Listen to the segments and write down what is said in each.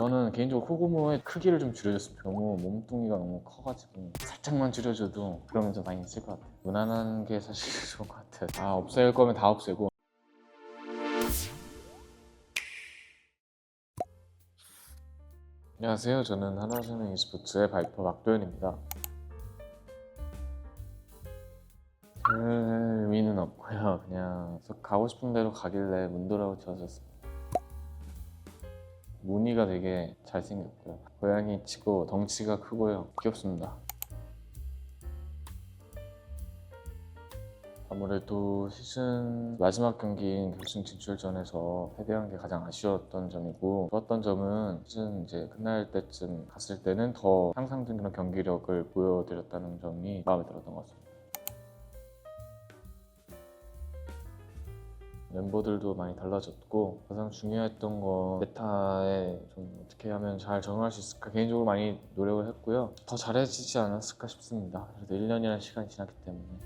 저는 개인적으로 코고모의 크기를 좀 줄여줬으면. 너무 몸뚱이가 너무 커가지고 살짝만 줄여줘도 그러면 좀 많이 있을 것 같아요. 무난한 게 사실 좋은 것 같아요. 다 없앨 거면 다 없애고 안녕하세요. 저는 하나생명 e스포츠의 바이퍼 박도현입니다. 별 의미는 없고요. 그냥 가고 싶은 대로 가길래 문도라고 지어졌습니다. 무늬가 되게 잘생겼고요. 고양이 치고 덩치가 크고요. 귀엽습니다. 아무래도 시즌 마지막 경기인 결승 진출전에서 패배한 게 가장 아쉬웠던 점이고 좋았던 점은 시즌 이제 끝날 때쯤 갔을 때는 더 향상된 그런 경기력을 보여드렸다는 점이 마음에 들었던 것 같습니다. 멤버들도 많이 달라졌고 가장 중요했던 건 메타에 좀 어떻게 하면 잘 적응할 수 있을까 개인적으로 많이 노력을 했고요. 더 잘해지지 않았을까 싶습니다. 그래도 1년이라는 시간이 지났기 때문에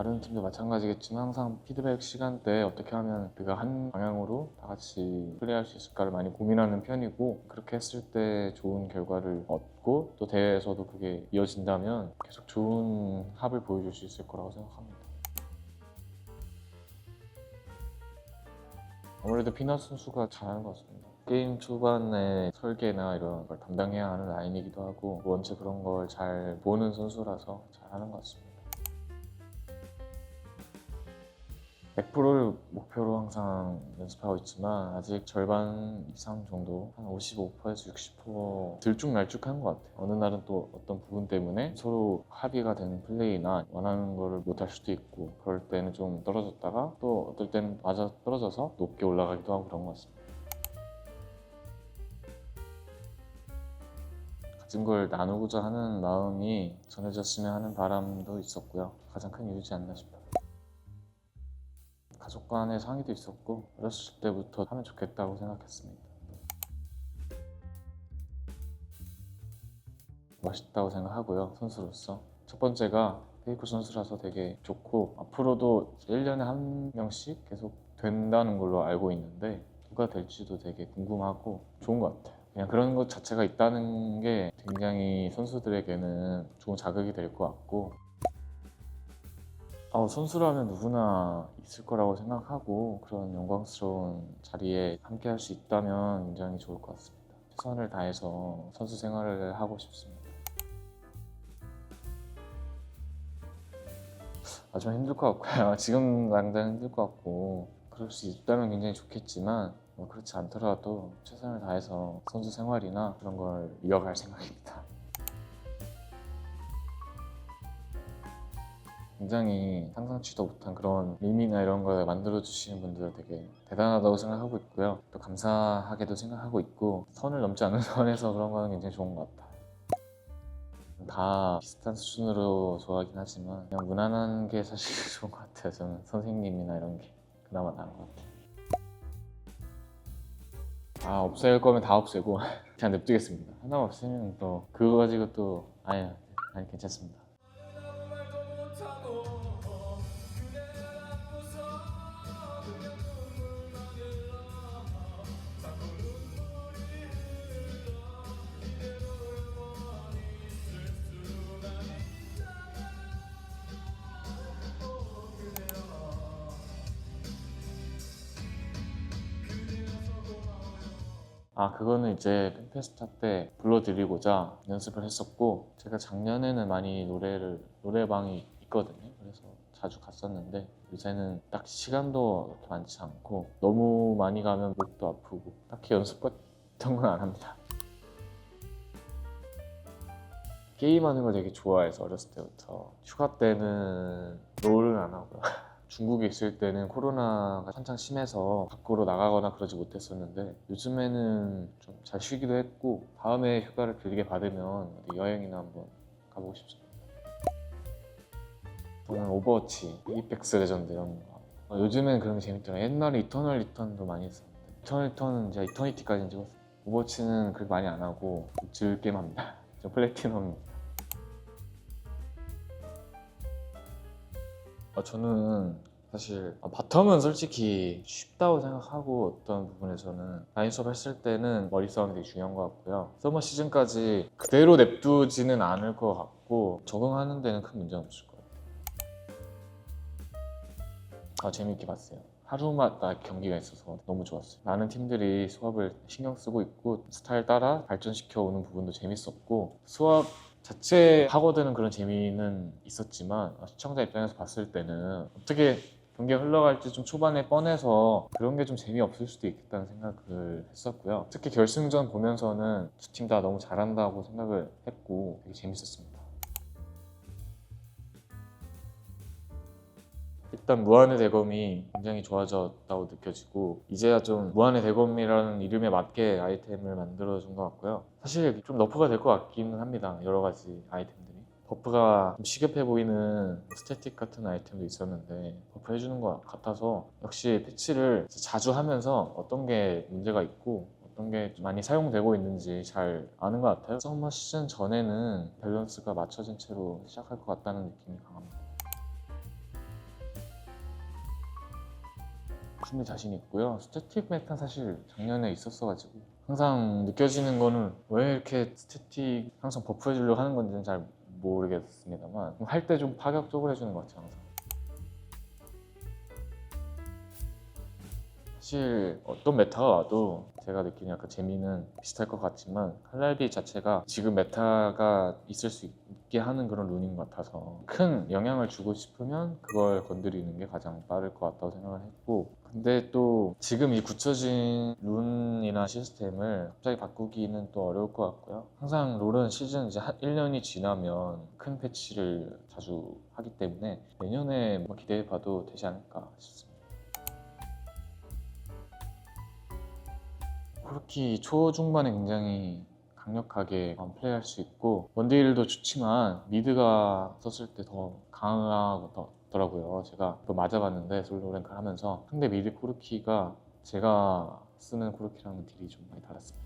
다른 팀도 마찬가지겠지만 항상 피드백 시간대에 어떻게 하면 우리가 한 방향으로 다 같이 플레이할 수 있을까를 많이 고민하는 편이고 그렇게 했을 때 좋은 결과를 얻고 또 대회에서도 그게 이어진다면 계속 좋은 합을 보여줄 수 있을 거라고 생각합니다. 아무래도 피넛 선수가 잘하는 것 같습니다. 게임 초반에 설계나 이런 걸 담당해야 하는 라인이기도 하고 원체 그런 걸 잘 보는 선수라서 잘하는 것 같습니다. 100%를 목표로 항상 연습하고 있지만 아직 절반 이상 정도 한 55%에서 60% 들쭉날쭉한 것 같아요. 어느 날은 또 어떤 부분 때문에 서로 합의가 되는 플레이나 원하는 거를 못할 수도 있고 그럴 때는 좀 떨어졌다가 또 어떨 때는 맞아 떨어져서 높게 올라가기도 하고 그런 것 같습니다. 가진 걸 나누고자 하는 마음이 전해졌으면 하는 바람도 있었고요. 가장 큰 이유지 않나 싶어요. 가족 간의 상의도 있었고 어렸을 때부터 하면 좋겠다고 생각했습니다. 멋있다고 생각하고요 선수로서 첫 번째가 페이커 선수라서 되게 좋고 앞으로도 1년에 한 명씩 계속 된다는 걸로 알고 있는데 누가 될지도 되게 궁금하고 좋은 것 같아요. 그냥 그런 것 자체가 있다는 게 굉장히 선수들에게는 좋은 자극이 될 것 같고 어, 선수라면 누구나 있을 거라고 생각하고 그런 영광스러운 자리에 함께 할 수 있다면 굉장히 좋을 것 같습니다. 최선을 다해서 선수 생활을 하고 싶습니다. 아, 좀 힘들 것 같고요. 지금 당장 힘들 것 같고 그럴 수 있다면 굉장히 좋겠지만 뭐 그렇지 않더라도 최선을 다해서 선수 생활이나 그런 걸 이어갈 생각입니다. 굉장히 상상치도 못한 그런 밈이나 이런 걸 만들어 주시는 분들 되게 대단하다고 생각하고 있고요. 또 감사하게도 생각하고 있고 선을 넘지 않는 선에서 그런 거는 굉장히 좋은 것 같아요. 다 비슷한 수준으로 좋아하긴 하지만 그냥 무난한 게 사실 좋은 것 같아요. 저는 선생님이나 이런 게 그나마 나은 것 같아요. 아 없앨 거면 다 없애고 그냥 냅두겠습니다. 하나 없으면 또 그거 가지고 또 아니 아니 괜찮습니다. 아 그거는 이제 팬페스타 때 불러드리고자 연습을 했었고 제가 작년에는 많이 노래를 노래방이 있거든요. 그래서 자주 갔었는데 요새는 딱 시간도 그렇게 많지 않고 너무 많이 가면 목도 아프고 딱히 연습 같은 건 안 합니다. 게임하는 걸 되게 좋아해서 어렸을 때부터. 휴가 때는 롤은 안 하고요 중국에 있을 때는 코로나가 한창 심해서 밖으로 나가거나 그러지 못했었는데 요즘에는 좀 잘 쉬기도 했고 다음에 휴가를 길게 받으면 어디 여행이나 한번 가보고 싶습니다. 저는 오버워치, 이펙스 레전드 이런 거 어, 요즘엔 그런 게 재밌더라고요. 옛날에 이터널 리턴도 많이 했었는데 이터널 리턴은 제가 이터니티까지 찍었어요. 오버워치는 그렇게 많이 안 하고 즐겜 합니다. 저 플래티넘 어, 저는 사실 아, 바텀은 솔직히 쉽다고 생각하고 어떤 부분에서는 라인 수업 했을 때는 머리 싸움이 되게 중요한 것 같고요. 서머 시즌까지 그대로 냅두지는 않을 것 같고 적응하는 데는 큰 문제는 없을 거예요. 아 재밌게 봤어요. 하루마다 경기가 있어서 너무 좋았어요. 많은 팀들이 수업을 신경 쓰고 있고 스타일 따라 발전시켜 오는 부분도 재밌었고 수업 자체 하고드는 그런 재미는 있었지만 시청자 입장에서 봤을 때는 어떻게 경기가 흘러갈지 좀 초반에 뻔해서 그런 게 좀 재미없을 수도 있겠다는 생각을 했었고요. 특히 결승전 보면서는 두 팀 다 너무 잘한다고 생각을 했고 되게 재밌었습니다. 일단 무한의 대검이 굉장히 좋아졌다고 느껴지고 이제야 좀 무한의 대검이라는 이름에 맞게 아이템을 만들어준 것 같고요. 사실 좀 너프가 될 것 같기는 합니다. 여러 가지 아이템들이. 버프가 좀 시급해 보이는 스태틱 같은 아이템도 있었는데 버프 해주는 것 같아서 역시 패치를 자주 하면서 어떤 게 문제가 있고 어떤 게 많이 사용되고 있는지 잘 아는 것 같아요. 서머 시즌 전에는 밸런스가 맞춰진 채로 시작할 것 같다는 느낌이 강합니다. 충분히 자신 있고요. 스태틱 메타 사실 작년에 있었어가지고 항상 느껴지는 거는 왜 이렇게 스태틱 항상 버프해 주려고 하는 건지는 잘 모르겠습니다만 할 때 좀 파격적으로 해주는 것 같아요 항상. 사실 어떤 메타가 와도 제가 느끼는 약간 재미는 비슷할 것 같지만 칼날비 자체가 지금 메타가 있을 수 있게 하는 그런 룬인 것 같아서 큰 영향을 주고 싶으면 그걸 건드리는 게 가장 빠를 것 같다고 생각을 했고 근데 또 지금 이 굳혀진 룬이나 시스템을 갑자기 바꾸기는 또 어려울 것 같고요. 항상 롤은 시즌 이제 한 1년이 지나면 큰 패치를 자주 하기 때문에 내년에 뭐 기대해 봐도 되지 않을까 싶습니다. 코르키 초중반에 굉장히 강력하게 플레이할 수 있고 원딜도 좋지만 미드가 썼을 때 더 강하더 라고요. 제가 또 맞아봤는데 솔로 랭크를 하면서 상대 미드 코르키가 제가 쓰는 코르키랑은 딜이 좀 많이 달랐습니다.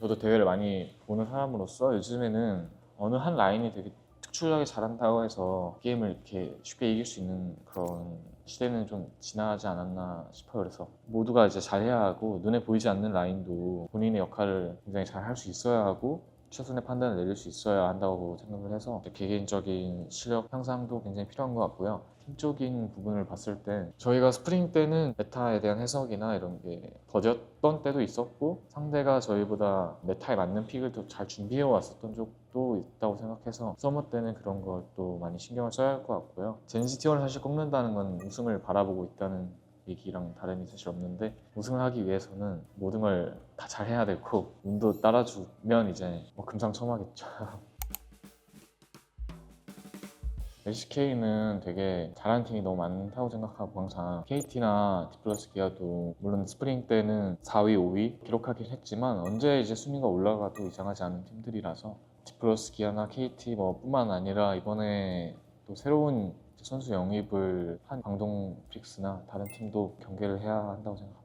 저도 대회를 많이 보는 사람으로서 요즘에는 어느 한 라인이 되게 특출나게 잘한다고 해서 게임을 이렇게 쉽게 이길 수 있는 그런 시대는 좀 지나지 않았나 싶어요. 그래서 모두가 이제 잘해야 하고 눈에 보이지 않는 라인도 본인의 역할을 굉장히 잘 할 수 있어야 하고 최선의 판단을 내릴 수 있어야 한다고 생각을 해서 개개인적인 실력 향상도 굉장히 필요한 것 같고요. 팀적인 부분을 봤을 때 저희가 스프링 때는 메타에 대한 해석이나 이런 게 더뎠던 때도 있었고 상대가 저희보다 메타에 맞는 픽을 또잘 준비해 왔었던 적도 있다고 생각해서 서머 때는 그런 걸 또 많이 신경을 써야 할 것 같고요. 티어를 사실 꼽는다는 건 우승을 바라보고 있다는 얘기랑 다름이 사실 없는데 우승을 하기 위해서는 모든 걸 다 잘해야 되고 운도 따라주면 이제 뭐 금상첨화겠죠. LCK는 되게 잘하는 팀이 너무 많다고 생각하고 항상 KT나 디플러스 기아도 물론 스프링 때는 4위, 5위 기록하긴 했지만 언제 이제 순위가 올라가도 이상하지 않은 팀들이라서 디플러스 기아나 KT 뭐 뿐만 아니라 이번에 또 새로운 선수 영입을 한 광동 픽스나 다른 팀도 경계를 해야 한다고 생각합니다.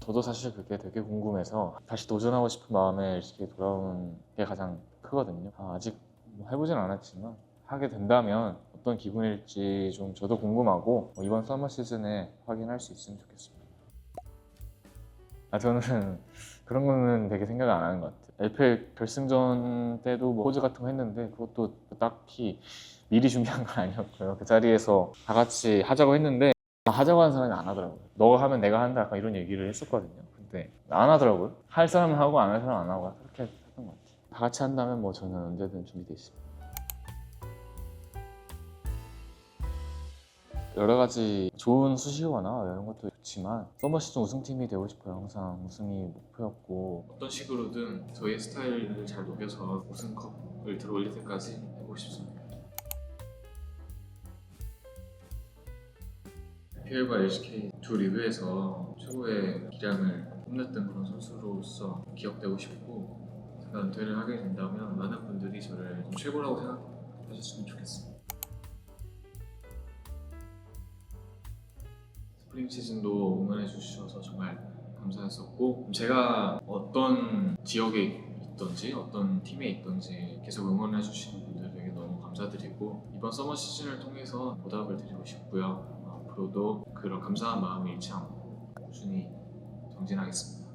저도 사실 그게 되게 궁금해서 다시 도전하고 싶은 마음에 LCK 돌아오는 게 가장 크거든요. 아, 직뭐 해보진 않았지만 하게 된다면 어떤 기분일지 좀 저도 궁금하고 뭐 이번 서머 시즌에 확인할 수 있으면 좋겠습니다. 아 저는 그런 거는 되게 생각을 안 하는 것 같아요. LPL 결승전 때도 뭐 포즈 같은 거 했는데 그것도 딱히 미리 준비한 건 아니었고요. 그 자리에서 다 같이 하자고 했는데 하자고 하는 사람이 안 하더라고요. 너가 하면 내가 한다 약간 이런 얘기를 했었거든요. 근데 안 하더라고요. 할 사람은 하고 안 할 사람은 안 하고 그렇게 했던 것 같아요. 다 같이 한다면 뭐 저는 언제든 준비되어 있습니다. 여러 가지 좋은 수식어나 이런 것도 좋지만 서머 시즌 우승팀이 되고 싶어요. 항상 우승이 목표였고 어떤 식으로든 저희의 스타일을 잘 녹여서 우승컵을 들어올릴 때까지 해보고 싶습니다. PL과 LCK 두 리그에서 최고의 기량을 뽐냈던 그런 선수로서 기억되고 싶고 제가 은퇴를 하게 된다면 많은 분들이 저를 좀 최고라고 생각하셨으면 좋겠습니다. 스프링 시즌도 응원해 주셔서 정말 감사했었고 제가 어떤 지역에 있던지 어떤 팀에 있던지 계속 응원해 주시는 분들에게 너무 감사드리고 이번 서머 시즌을 통해서 보답을 드리고 싶고요. 앞으로도 그런 감사한 마음을 잃지 않고 꾸준히 정진하겠습니다.